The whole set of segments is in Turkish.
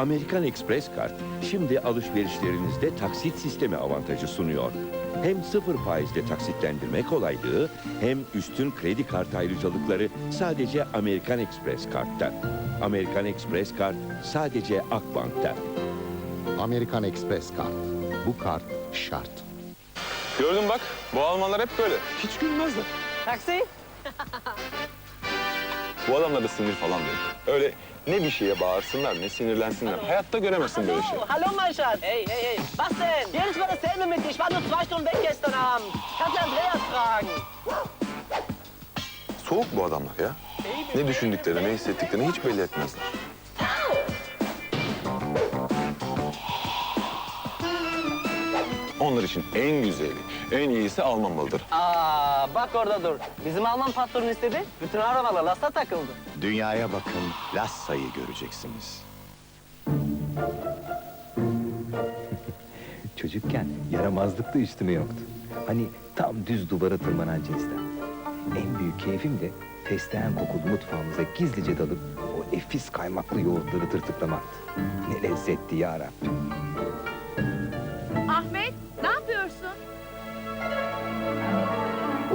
Amerikan Express Kart şimdi alışverişlerinizde taksit sistemi avantajı sunuyor. Hem sıfır faizle taksitlendirme kolaylığı hem üstün kredi kart ayrıcalıkları sadece Amerikan Express Kart'ta. Amerikan Express Kart sadece Akbank'ta. Amerikan Express kart. Bu kart şart. Gördün bak, bu Almanlar hep böyle. Hiç gülmezler. Taxi? Bu adamlarda sinir falan yok. Öyle ne bir şeye bağırsınlar ne sinirlensinler. Hayatta göremezsin böyle şey. Hallo, hallo mein Schatz. Hey, hey, hey. Was denn? Jedes Mal dasselbe mit dir. Ich war nur zwei Stunden weg gestern Abend. Kannst du Andreas fragen. Soğuk bu adamlar ya. Ne düşündüklerini, ne hissettiklerini hiç belli etmezler. Onlar için en güzeli, en iyisi Alman malıdır. Aa, bak orada dur. Bizim Alman patron istedi. Bütün arabalar lasta takıldı. Dünyaya bakın, Lassa'yı göreceksiniz. Çocukken yaramazlık da üstüme yoktu. Hani tam düz duvara tırmanan cinsten. En büyük keyfim de fesleğen kokulu mutfağımıza gizlice dalıp o nefis kaymaklı yoğurtları tırtıklamaktı. Ne lezzetti ya Rabbim.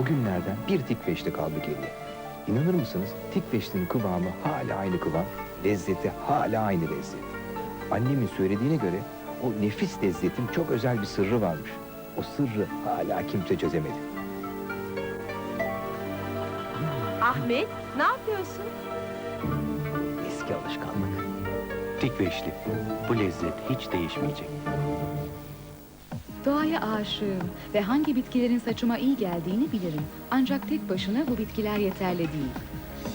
O günlerden bir tikveşli kaldı geriye. İnanır mısınız tikveşlinin kıvamı hala aynı kıvam, lezzeti hala aynı lezzet. Annemin söylediğine göre o nefis lezzetin çok özel bir sırrı varmış. O sırrı hala kimse çözemedi. Ahmet, ne yapıyorsun? Eski alışkanlık. Tikveşli. Bu lezzet hiç değişmeyecek. Doğaya aşığım ve hangi bitkilerin saçıma iyi geldiğini bilirim. Ancak tek başına bu bitkiler yeterli değil.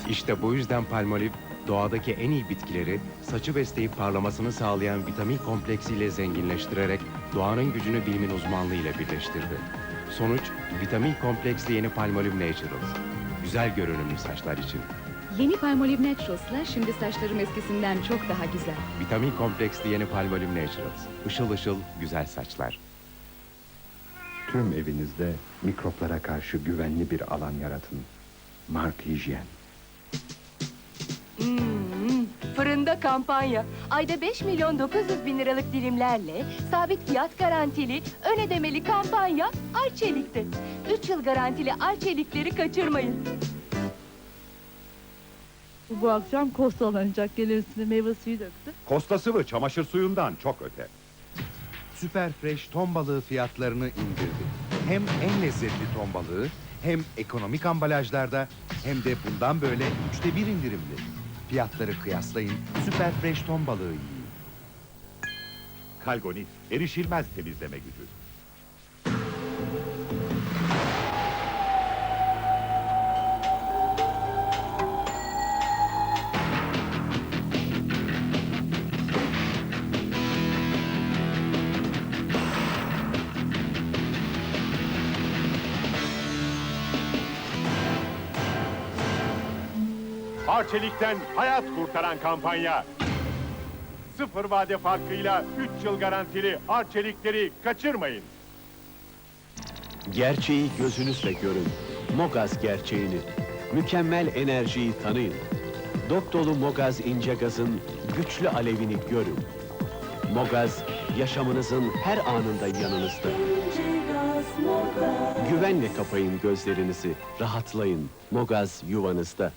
İşte bu yüzden Palmolive doğadaki en iyi bitkileri saçı besleyip parlamasını sağlayan vitamin kompleksiyle zenginleştirerek doğanın gücünü bilimin uzmanlığı ile birleştirdi. Sonuç vitamin kompleksli yeni Palmolive Naturals. Güzel görünümlü saçlar için. Yeni Palmolive Naturals'la şimdi saçlarım eskisinden çok daha güzel. Vitamin kompleksli yeni Palmolive Naturals. Işıl ışıl güzel saçlar. Tüm evinizde mikroplara karşı güvenli bir alan yaratın. Mark Hijyen. Hmm, fırında kampanya. Ayda 5 milyon 900 bin liralık dilimlerle sabit fiyat garantili, ön ödemeli kampanya Arçelik'te. 3 yıl garantili Arçelikleri kaçırmayın. Bu akşam kostalanacak gelir üstüne meyve suyu döktü. Kosta sıvı çamaşır suyundan çok öte. Süper Fresh ton balığı fiyatlarını indirdi. Hem en lezzetli ton balığı, hem ekonomik ambalajlarda, hem de bundan böyle üçte bir indirimli. Fiyatları kıyaslayın, Süper Fresh ton balığı yiyin. Kalgonit, erişilmez temizleme gücü. Arçelik'ten hayat kurtaran kampanya. Sıfır vade farkıyla 3 yıl garantili Arçelikleri kaçırmayın. Gerçeği gözünüzle görün. Mogaz gerçeğini. Mükemmel enerjiyi tanıyın. Dop Mogaz ince gazın güçlü alevini görün. Mogaz, yaşamınızın her anında yanınızda. Güvenle kapayın gözlerinizi, rahatlayın. Mogaz yuvanızda.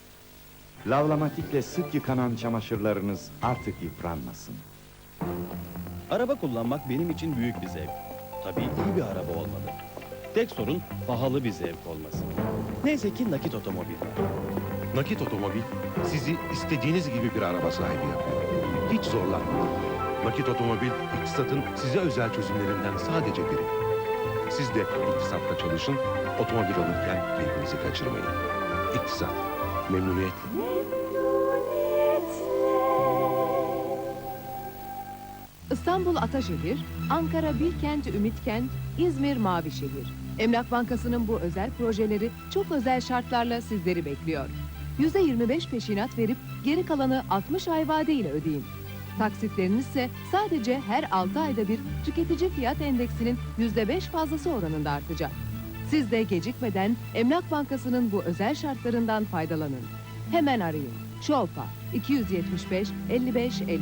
Lavlamatikle sık yıkanan çamaşırlarınız artık yıpranmasın. Araba kullanmak benim için büyük bir zevk. Tabii iyi bir araba olmalı. Tek sorun pahalı bir zevk olması. Neyse ki nakit otomobil var. Nakit otomobil sizi istediğiniz gibi bir araba sahibi yapıyor. Hiç zorlanmayın. Nakit otomobil iktisatın size özel çözümlerinden sadece biri. Siz de iktisatta çalışın, otomobil alırken keyfinizi kaçırmayın. İktisat, memnuniyetle. İstanbul Ataşehir, Ankara Bilkent Ümitkent, İzmir Mavişehir. Emlak Bankası'nın bu özel projeleri çok özel şartlarla sizleri bekliyor. %25 peşinat verip geri kalanı 60 ay vadeyle ödeyin. Taksitleriniz ise sadece her 6 ayda bir tüketici fiyat endeksinin %5 fazlası oranında artacak. Siz de gecikmeden Emlak Bankası'nın bu özel şartlarından faydalanın. Hemen arayın. Şolpa 275 55 55.